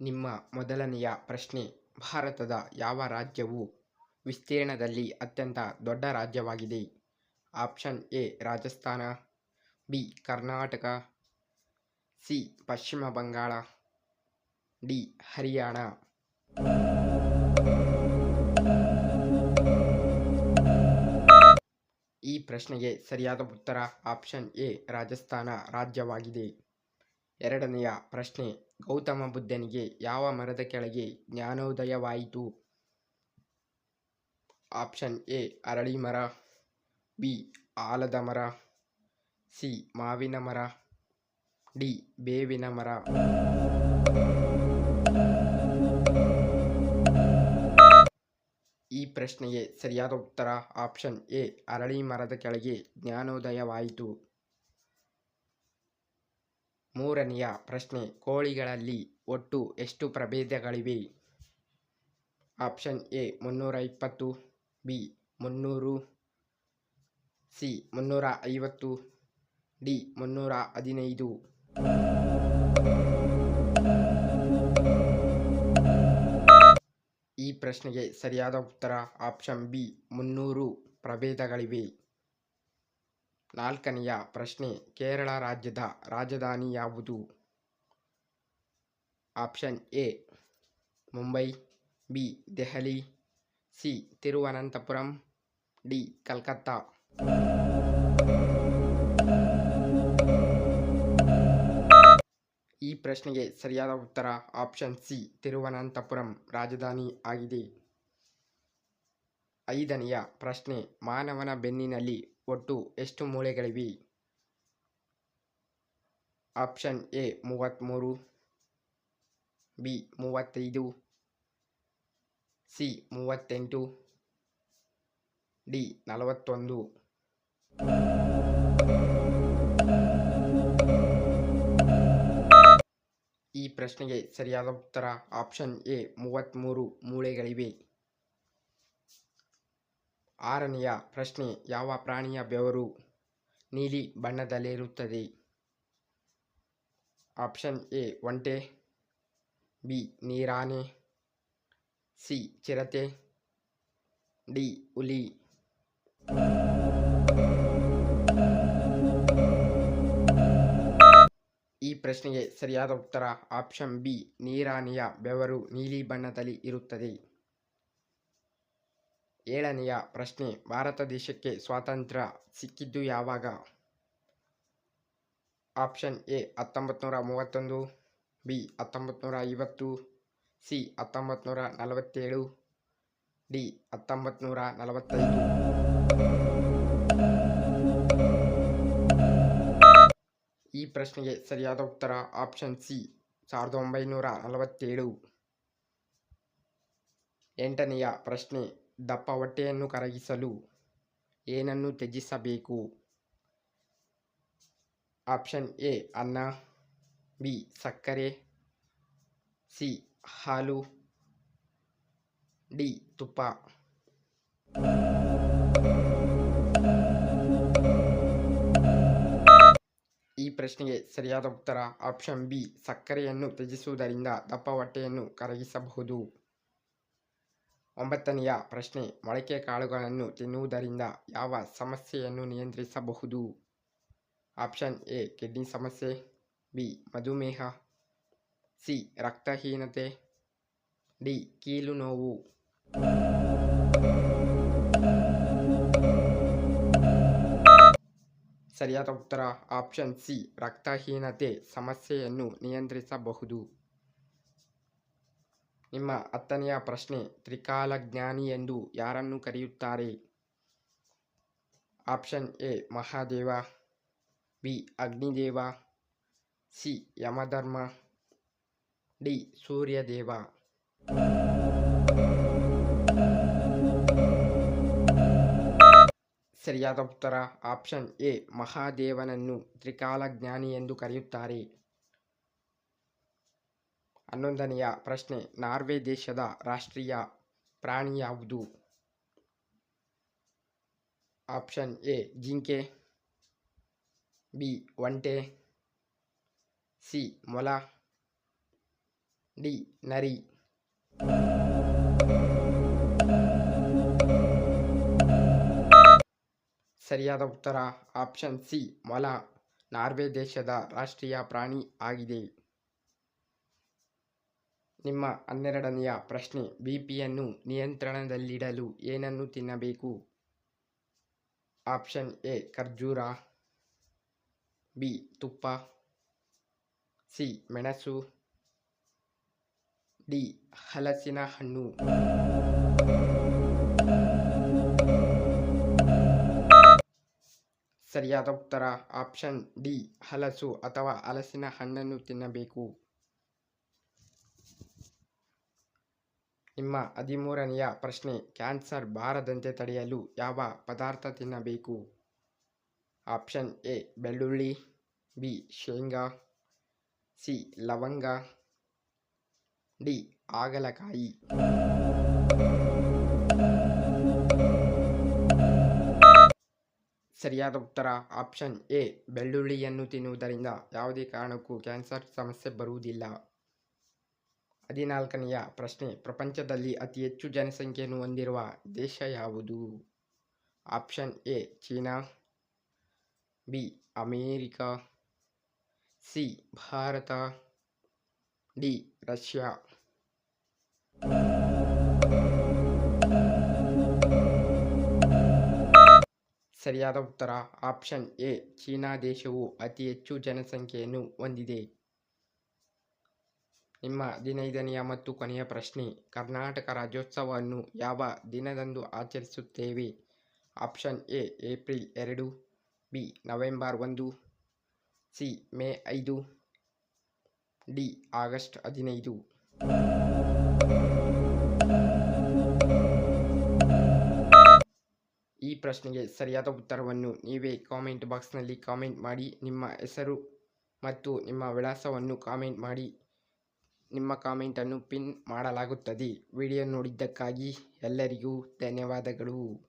ನಿಮ್ಮ ಮೊದಲನೆಯ ಪ್ರಶ್ನೆ, ಭಾರತದ ಯಾವ ರಾಜ್ಯವು ವಿಸ್ತೀರ್ಣದಲ್ಲಿ ಅತ್ಯಂತ ದೊಡ್ಡ ರಾಜ್ಯವಾಗಿದೆ? Option A, Rajasthan, B, Karnataka, C, Pashchima Bangala, D, Haryana. ಈ ಪ್ರಶ್ನೆಗೆ ಸರಿಯಾದ ಉತ್ತರ ಆಪ್ಷನ್ ಎ, ರಾಜಸ್ಥಾನ ರಾಜ್ಯವಾಗಿದೆ. ಎರಡನೆಯ ಪ್ರಶ್ನೆ, ಗೌತಮ ಬುದ್ಧನಿಗೆ ಯಾವ ಮರದ ಕೆಳಗೆ ಜ್ಞಾನೋದಯವಾಯಿತು? ಆಪ್ಷನ್ ಎ, ಅರಳಿ ಮರ, ಬಿ, ಆಲದ ಮರ, ಸಿ, ಮಾವಿನ ಮರ, ಡಿ, ಬೇವಿನ ಮರ. ಈ ಪ್ರಶ್ನೆಗೆ ಸರಿಯಾದ ಉತ್ತರ ಆಪ್ಷನ್ ಎ, ಅರಳಿ ಮರದ ಕೆಳಗೆ ಜ್ಞಾನೋದಯವಾಯಿತು. ಮೂರನೆಯ ಪ್ರಶ್ನೆ, ಕೋಳಿಗಳಲ್ಲಿ ಒಟ್ಟು ಎಷ್ಟು ಪ್ರಭೇದಗಳಿವೆ? ಆಪ್ಷನ್ ಎ, ಮುನ್ನೂರ ಇಪ್ಪತ್ತು, ಬಿ, ಮುನ್ನೂರು, ಸಿ, ಮುನ್ನೂರ ಐವತ್ತು, ಡಿ, ಮುನ್ನೂರ ಹದಿನೈದು. ಈ ಪ್ರಶ್ನೆಗೆ ಸರಿಯಾದ ಉತ್ತರ ಆಪ್ಷನ್ ಬಿ, ಮುನ್ನೂರು ಪ್ರಭೇದಗಳಿವೆ. ನಾಲ್ಕನೆಯ ಪ್ರಶ್ನೆ, ಕೇರಳ ರಾಜ್ಯದ ರಾಜಧಾನಿ ಯಾವುದು? Option A, Mumbai, B, Delhi, C, Thiruvananthapuram, D, Calcutta. ಈ ಪ್ರಶ್ನೆಗೆ ಸರಿಯಾದ ಉತ್ತರ ಆಪ್ಷನ್ ಸಿ, ತಿರುವನಂತಪುರಂ ರಾಜಧಾನಿ ಆಗಿದೆ. ಐದನೆಯ ಪ್ರಶ್ನೆ, ಮಾನವನ ಬೆನ್ನಿನಲ್ಲಿ ಒಟ್ಟು ಎಷ್ಟು ಮೂಳೆಗಳಿವೆ? ಆಪ್ಷನ್ ಎ ಮೂವತ್ತ್ಮೂರು ಬಿ ಮೂವತ್ತೈದು, ಸಿ ಮೂವತ್ತೆಂಟು, ಡಿ ನಲವತ್ತೊಂದು. ಈ ಪ್ರಶ್ನೆಗೆ ಸರಿಯಾದ ಉತ್ತರ ಆಪ್ಷನ್ ಎ ಮೂವತ್ತ್ಮೂರು ಮೂಳೆಗಳಿವೆ. ಆರನೆಯ ಪ್ರಶ್ನೆ, ಯಾವ ಪ್ರಾಣಿಯ ಬೆವರು ನೀಲಿ ಬಣ್ಣದಲ್ಲಿರುತ್ತದೆ? ಆಪ್ಷನ್ ಎ, ಒಂಟೆ, ಬಿ, ನೀರಾನೆ, ಸಿ, ಚಿರತೆ, ಡಿ, ಹುಲಿ. ಈ ಪ್ರಶ್ನೆಗೆ ಸರಿಯಾದ ಉತ್ತರ ಆಪ್ಷನ್ ಬಿ, ನೀರಾನೆಯ ಬೆವರು ನೀಲಿ ಬಣ್ಣದಲ್ಲಿ ಇರುತ್ತದೆ. ಏಳನೆಯ ಪ್ರಶ್ನೆ, ಭಾರತ ದೇಶಕ್ಕೆ ಸ್ವಾತಂತ್ರ್ಯ ಸಿಕ್ಕಿದ್ದು ಯಾವಾಗ? ಆಪ್ಷನ್ ಎ ಹತ್ತೊಂಬತ್ತು ನೂರ ಮೂವತ್ತೊಂದು, ಬಿ ಹತ್ತೊಂಬತ್ತು ನೂರ ಐವತ್ತು, ಸಿ ಹತ್ತೊಂಬತ್ತು ನೂರ ನಲವತ್ತೇಳು, ಡಿ ಹತ್ತೊಂಬತ್ತು ನೂರ ನಲವತ್ತೈದು. ಈ ಪ್ರಶ್ನೆಗೆ ಸರಿಯಾದ ಉತ್ತರ ಆಪ್ಷನ್ ಸಿ, ಸಾವಿರದ ಒಂಬೈನೂರ ನಲವತ್ತೇಳು. ಎಂಟನೆಯ ಪ್ರಶ್ನೆ ದಪ್ಪ ಹೊಟ್ಟೆಯನ್ನು ಕರಗಿಸಲು ಏನನ್ನು ತ್ಯಜಿಸಬೇಕು? ಆಪ್ಷನ್ ಎ, ಅನ್ನ, ಬಿ, ಸಕ್ಕರೆ, ಸಿ, ಹಾಲು, ಡಿ, ತುಪ್ಪ. ಈ ಪ್ರಶ್ನೆಗೆ ಸರಿಯಾದ ಉತ್ತರ ಆಪ್ಷನ್ ಬಿ, ಸಕ್ಕರೆಯನ್ನು ತ್ಯಜಿಸುವುದರಿಂದ ದಪ್ಪ ಹೊಟ್ಟೆಯನ್ನು ಕರಗಿಸಬಹುದು. ಒಂಬತ್ತನೆಯ ಪ್ರಶ್ನೆ, ಮೊಳಕೆ ಕಾಳುಗಳನ್ನು ತಿನ್ನುವುದರಿಂದ ಯಾವ ಸಮಸ್ಯೆಯನ್ನು ನಿಯಂತ್ರಿಸಬಹುದು? ಆಪ್ಷನ್ ಎ, ಕಿಡ್ನಿ ಸಮಸ್ಯೆ, ಬಿ, ಮಧುಮೇಹ, ಸಿ, ರಕ್ತಹೀನತೆ, ಡಿ ಕೀಲು ನೋವು ಸರಿಯಾದ ಉತ್ತರ, ಆಪ್ಷನ್ ಸಿ, ರಕ್ತಹೀನತೆ ಸಮಸ್ಯೆಯನ್ನು ನಿಯಂತ್ರಿಸಬಹುದು. ನಿಮ್ಮ ಹತ್ತನೆಯ ಪ್ರಶ್ನೆ, ತ್ರಿಕಾಲಜ್ಞಾನಿ ಎಂದು ಯಾರನ್ನು ಕರೆಯುತ್ತಾರೆ? Option A, Mahadeva, B, Agnideva, C, Yamadharma, D, Suryadeva. ಸರಿಯಾದ ಉತ್ತರ, ಆಪ್ಷನ್ ಎ, ಮಹಾದೇವನನ್ನು ತ್ರಿಕಾಲಜ್ಞಾನಿ ಎಂದು ಕರೆಯುತ್ತಾರೆ. ಹನ್ನೊಂದನೆಯ ಪ್ರಶ್ನೆ, ನಾರ್ವೆ ದೇಶದ ರಾಷ್ಟ್ರೀಯ ಪ್ರಾಣಿ ಯಾವುದು? ಆಪ್ಷನ್ ಎ, ಜಿಂಕೆ, ಬಿ, ಒಂಟೆ, ಸಿ, ಮೊಲ, ಡಿ, ನರಿ. ಸರಿಯಾದ ಉತ್ತರ, ಆಪ್ಷನ್ ಸಿ, ಮೊಲ. ನಾರ್ವೆ ದೇಶದ ರಾಷ್ಟ್ರೀಯ ಪ್ರಾಣಿ ಆಗಿದೆ. ನಿಮ್ಮ ಹನ್ನೆರಡನೆಯ ಪ್ರಶ್ನೆ, ಬಿಪಿಯನ್ನು ನಿಯಂತ್ರಣದಲ್ಲಿಡಲು ಏನನ್ನು ತಿನ್ನಬೇಕು? ಆಪ್ಷನ್ ಎ, ಖರ್ಜೂರ. ಬಿ, ತುಪ್ಪ. ಸಿ, ಮೆಣಸು. ಡಿ ಹಲಸಿನ ಹಣ್ಣು ಸರಿಯಾದ ಉತ್ತರ, ಆಪ್ಷನ್ ಡಿ, ಹಲಸು ಅಥವಾ ಹಲಸಿನ ಹಣ್ಣನ್ನು ತಿನ್ನಬೇಕು. ನಿಮ್ಮ ಹದಿಮೂರನೆಯ ಪ್ರಶ್ನೆ, ಕ್ಯಾನ್ಸರ್ ಬಾರದಂತೆ ತಡೆಯಲು ಯಾವ ಪದಾರ್ಥ ತಿನ್ನಬೇಕು? ಆಪ್ಷನ್ ಎ, ಬೆಳ್ಳುಳ್ಳಿ, ಬಿ, ಶೇಂಗಾ, ಸಿ, ಲವಂಗ, ಡಿ ಹಾಗಲಕಾಯಿ ಸರಿಯಾದ ಉತ್ತರ, ಆಪ್ಷನ್ ಎ, ಬೆಳ್ಳುಳ್ಳಿಯನ್ನು ತಿನ್ನುವುದರಿಂದ ಯಾವುದೇ ಕಾರಣಕ್ಕೂ ಕ್ಯಾನ್ಸರ್ ಸಮಸ್ಯೆ ಬರುವುದಿಲ್ಲ. ಹದಿನಾಲ್ಕನೆಯ ಪ್ರಶ್ನೆ, ಪ್ರಪಂಚದಲ್ಲಿ ಅತಿ ಹೆಚ್ಚು ಜನಸಂಖ್ಯೆಯನ್ನು ಹೊಂದಿರುವ ದೇಶ ಯಾವುದು? Option A, China, B, America, C, Bharat, D, Russia. ಸರಿಯಾದ ಉತ್ತರ, ಆಪ್ಷನ್ ಎ, ಚೀನಾ ದೇಶವು ಅತಿ ಹೆಚ್ಚು ಜನಸಂಖ್ಯೆಯನ್ನು ಹೊಂದಿದೆ. ನಿಮ್ಮ ಹದಿನೈದನೆಯ ಮತ್ತು ಕೊನೆಯ ಪ್ರಶ್ನೆ. ಕರ್ನಾಟಕ ರಾಜ್ಯೋತ್ಸವವನ್ನು ಯಾವ ದಿನದಂದು ಆಚರಿಸುತ್ತೇವೆ? ಆಪ್ಷನ್ ಎ, ಏಪ್ರಿಲ್ ಎರಡು, ಬಿ, ನವೆಂಬರ್ ಒಂದು, ಸಿ, ಮೇ ಐದು, ಡಿ, ಆಗಸ್ಟ್ ಹದಿನೈದು. ಈ ಪ್ರಶ್ನೆಗೆ ಸರಿಯಾದ ಉತ್ತರವನ್ನು ನೀವೇ ಕಾಮೆಂಟ್ ಬಾಕ್ಸ್ನಲ್ಲಿ ಕಾಮೆಂಟ್ ಮಾಡಿ, ನಿಮ್ಮ ಹೆಸರು ಮತ್ತು ನಿಮ್ಮ ವಿಳಾಸವನ್ನು ಕಾಮೆಂಟ್ ಮಾಡಿ. ನಿಮ್ಮ ಕಾಮೆಂಟನ್ನು ಪಿನ್ ಮಾಡಲಾಗುತ್ತದೆ. ವಿಡಿಯೋ ನೋಡಿದ್ದಕ್ಕಾಗಿ ಎಲ್ಲರಿಗೂ ಧನ್ಯವಾದಗಳು.